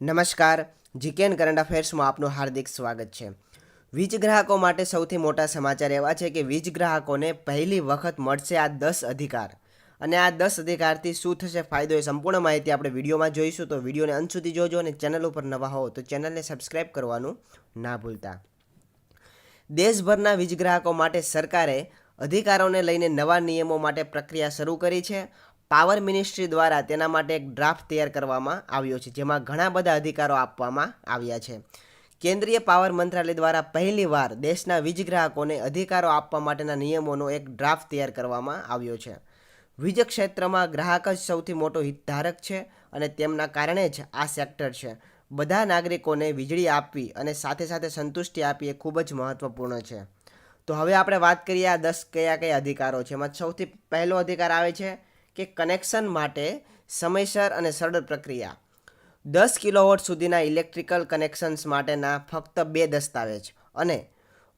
નમસ્કાર. જીકેન કરંટ અફેર્સમાં આપનું હાર્દિક સ્વાગત છે. વીજ ગ્રાહકો માટે સૌથી મોટા સમાચાર એવા છે કે વીજ ગ્રાહકોને પહેલી વખત મળશે આ દસ અધિકાર. અને આ દસ અધિકારથી શું થશે ફાયદો એ સંપૂર્ણ માહિતી આપણે વિડીયોમાં જોઈશું. તો વિડીયોને અંત સુધી જોજો અને ચેનલ ઉપર નવા હો તો ચેનલને સબસ્ક્રાઇબ કરવાનું ના ભૂલતા. દેશભરના વીજ ગ્રાહકો માટે સરકારે અધિકારોને લઈને નવા નિયમો માટે પ્રક્રિયા શરૂ કરી છે. પાવર મિનિસ્ટ્રી દ્વારા તેના માટે એક ડ્રાફ્ટ તૈયાર કરવામાં આવ્યો છે, જેમાં ઘણા બધા અધિકારો આપવામાં આવ્યા છે. કેન્દ્રીય પાવર મંત્રાલય દ્વારા પહેલીવાર દેશના વીજ ગ્રાહકોને અધિકારો આપવા માટેના નિયમોનો એક ડ્રાફ્ટ તૈયાર કરવામાં આવ્યો છે. વીજ ક્ષેત્રમાં ગ્રાહક જ સૌથી મોટો હિતધારક છે અને તેમના કારણે જ આ સેક્ટર છે. બધા નાગરિકોને વીજળી આપવી અને સાથે સાથે સંતુષ્ટિ આપવી એ ખૂબ જ મહત્વપૂર્ણ છે. તો હવે આપણે વાત કરીએ આ દસ કયા કયા અધિકારો છે. એમાં સૌથી પહેલો અધિકાર આવે છે કે કનેક્શન માટે સમયસર અને સરળ પ્રક્રિયા. દસ કિલોવોટ સુધીના ઇલેક્ટ્રિકલ કનેક્શન્સ માટેના ફક્ત બે દસ્તાવેજ અને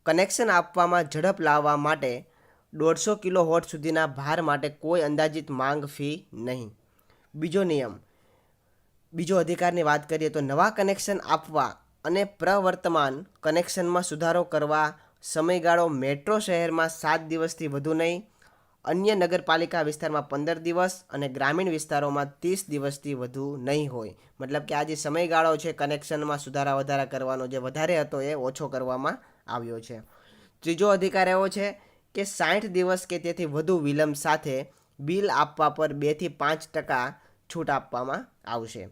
કનેક્શન આપવામાં ઝડપ લાવવા માટે દોઢસો કિલો હોટ સુધીના ભાર માટે કોઈ અંદાજિત માંગ ફી નહીં. બીજો નિયમ. બીજો અધિકારની વાત કરીએ તો નવા કનેક્શન આપવા અને પ્રવર્તમાન કનેક્શનમાં સુધારો કરવા સમયગાળો મેટ્રો શહેરમાં સાત દિવસથી વધુ નહીં અન્ય નગરપાલિકા વિસ્તારમાં પંદર દિવસ અને ગ્રામીણ વિસ્તારોમાં ત્રીસ દિવસથી વધુ નહીં હોય. મતલબ કે આ જે સમયગાળો છે, કનેક્શનમાં સુધારા વધારા કરવાનો જે વધારે હતો એ ઓછો કરવામાં આવ્યો છે. ત્રીજો અધિકાર એવો છે કે સાઠ દિવસ કે તેથી વધુ વિલંબ સાથે બિલ આપવા પર બેથી પાંચ ટકા છૂટ આપવામાં આવશે.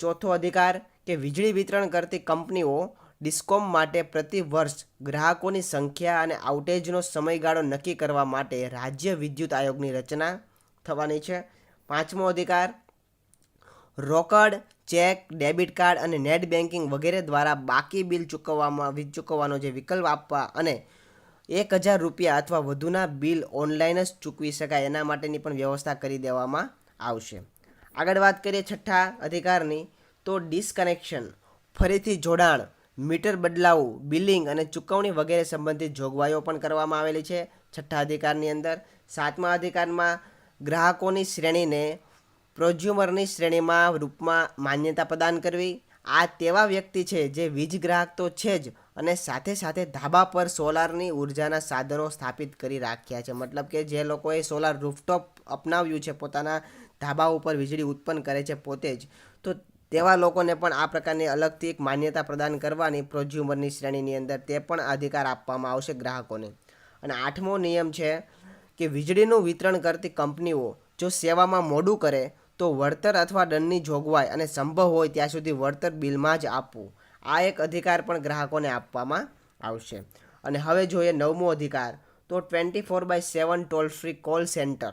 ચોથો અધિકાર કે વીજળી વિતરણ કરતી કંપનીઓ ડિસ્કોમ માટે પ્રતિ વર્ષ ગ્રાહકોની સંખ્યા અને આઉટેજનો સમયગાળો નક્કી કરવા માટે રાજ્ય વિદ્યુત આયોગની રચના થવાની છે. પાંચમો અધિકાર, રોકડ, ચેક, ડેબિટ કાર્ડ અને નેટ બેન્કિંગ વગેરે દ્વારા બાકી બિલ ચૂકવવામાં વીજ ચૂકવવાનો જે વિકલ્પ આપવા અને એક હજાર રૂપિયા અથવા વધુના બિલ ઓનલાઈન જ ચૂકવી શકાય એના માટેની પણ વ્યવસ્થા કરી દેવામાં આવશે. આગળ વાત કરીએ છઠ્ઠા અધિકારની, તો ડિસકનેક્શન, ફરીથી જોડાણ મીટર બદલાવું, બિલિંગ અને ચૂકવણી વગેરે સંબંધિત જોગવાઈઓ પણ કરવામાં આવેલી છે. છઠ્ઠા અધિકારની અંદર સાતમા અધિકારમાં ગ્રાહકોની શ્રેણીને પ્રોઝ્યુમરની શ્રેણીમાં રૂપમાં માન્યતા પ્રદાન કરવી. આ તેવા વ્યક્તિ છે જે વીજ ગ્રાહક તો છે જ અને સાથે સાથે ધાબા પર સોલારની ઉર્જાના સાધનો સ્થાપિત કરી રાખ્યા છે. મતલબ કે જે લોકોએ સોલાર રૂફટોપ અપનાવ્યું છે, પોતાના ધાબા ઉપર વીજળી ઉત્પન્ન કરે છે પોતે જ. તો તેવા લોકોને પણ આ પ્રકારની અલગથી એક માન્યતા પ્રદાન કરવાની પ્રોઝ્યુમરની શ્રેણીની અંદર તે પણ અધિકાર આપવામાં આવશે ગ્રાહકોને. અને આઠમો નિયમ છે કે વીજળીનું વિતરણ કરતી કંપનીઓ જો સેવામાં મોડું કરે તો વળતર અથવા દંડની જોગવાઈ અને સંભવ હોય ત્યાં સુધી વળતર બિલમાં જ આપવું. આ એક અધિકાર પણ ગ્રાહકોને આપવામાં આવશે. અને હવે જોઈએ નવમો અધિકાર, તો twenty four by seven toll free call centre.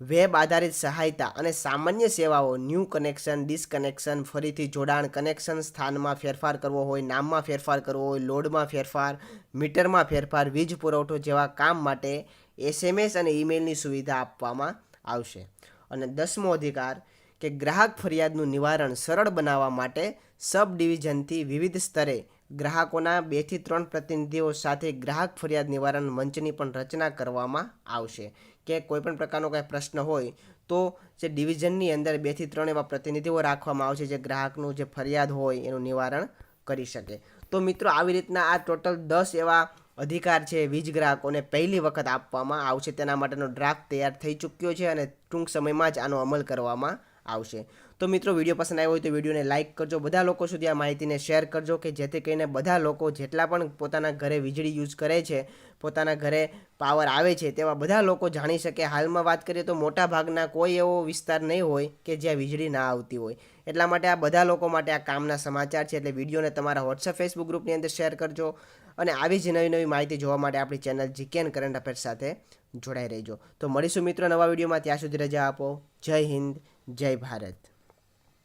Web આધારિત સહાયતા અને સામાન્ય સેવાઓ, ન્યૂ કનેક્શન, ડિસકનેક્શન, ફરીથી જોડાણ, કનેક્શન સ્થાનમાં ફેરફાર કરવો હોય, નામમાં ફેરફાર કરવો હોય, લોડમાં ફેરફાર, મીટરમાં ફેરફાર, વીજ પુરવઠો જેવા કામ માટે એસએમએસ અને ઈમેલની સુવિધા આપવામાં આવશે. અને દસમો અધિકાર કે ગ્રાહક ફરિયાદનું નિવારણ સરળ બનાવવા માટે સબ ડિવિઝનથી વિવિધ સ્તરે ગ્રાહકોના બેથી ત્રણ પ્રતિનિધિઓ સાથે ગ્રાહક ફરિયાદ નિવારણ મંચની પણ રચના કરવામાં આવશે. કે કોઈપણ પ્રકારનો કાંઈ પ્રશ્ન હોય તો જે ડિવિઝનની અંદર બેથી ત્રણ એવા પ્રતિનિધિઓ રાખવામાં આવશે જે ગ્રાહકનું જે ફરિયાદ હોય એનું નિવારણ કરી શકે. તો મિત્રો, આવી રીતના આ ટોટલ દસ એવા અધિકાર છે વીજ ગ્રાહકોને પહેલી વખત આપવામાં આવશે. તેના માટેનો ડ્રાફ્ટ તૈયાર થઈ ચૂક્યો છે અને ટૂંક સમયમાં જ આનો અમલ કરવામાં આવશે. તો મિત્રો, વીડિયો પસંદ આવ્યો હોય તો વિડીયોને લાઇક કરજો. બધા લોકો સુધી આ માહિતીને શેર કરજો કે જેથી કરીને બધા લોકો જેટલા પણ પોતાના ઘરે વીજળી યુઝ કરે છે, પોતાના ઘરે પાવર આવે છે, તેવા બધા લોકો જાણી શકે. હાલમાં વાત કરીએ તો મોટા ભાગના કોઈ એવો વિસ્તાર નહીં હોય કે જ્યાં વીજળી ના આવતી હોય. એટલા માટે આ બધા લોકો માટે આ કામના સમાચાર છે. એટલે વિડીયોને તમારા વોટ્સઅપ ફેસબુક ગ્રુપની અંદર શેર કરજો અને આવી જ નવી નવી માહિતી જોવા માટે આપણી ચેનલ જીકેન કરંટ અફેર સાથે જોડાઈ રહેજો. તો મળીશું મિત્રો નવા વિડીયોમાં. ત્યાં સુધી રજા આપો. જય હિન્દ. જય ભારત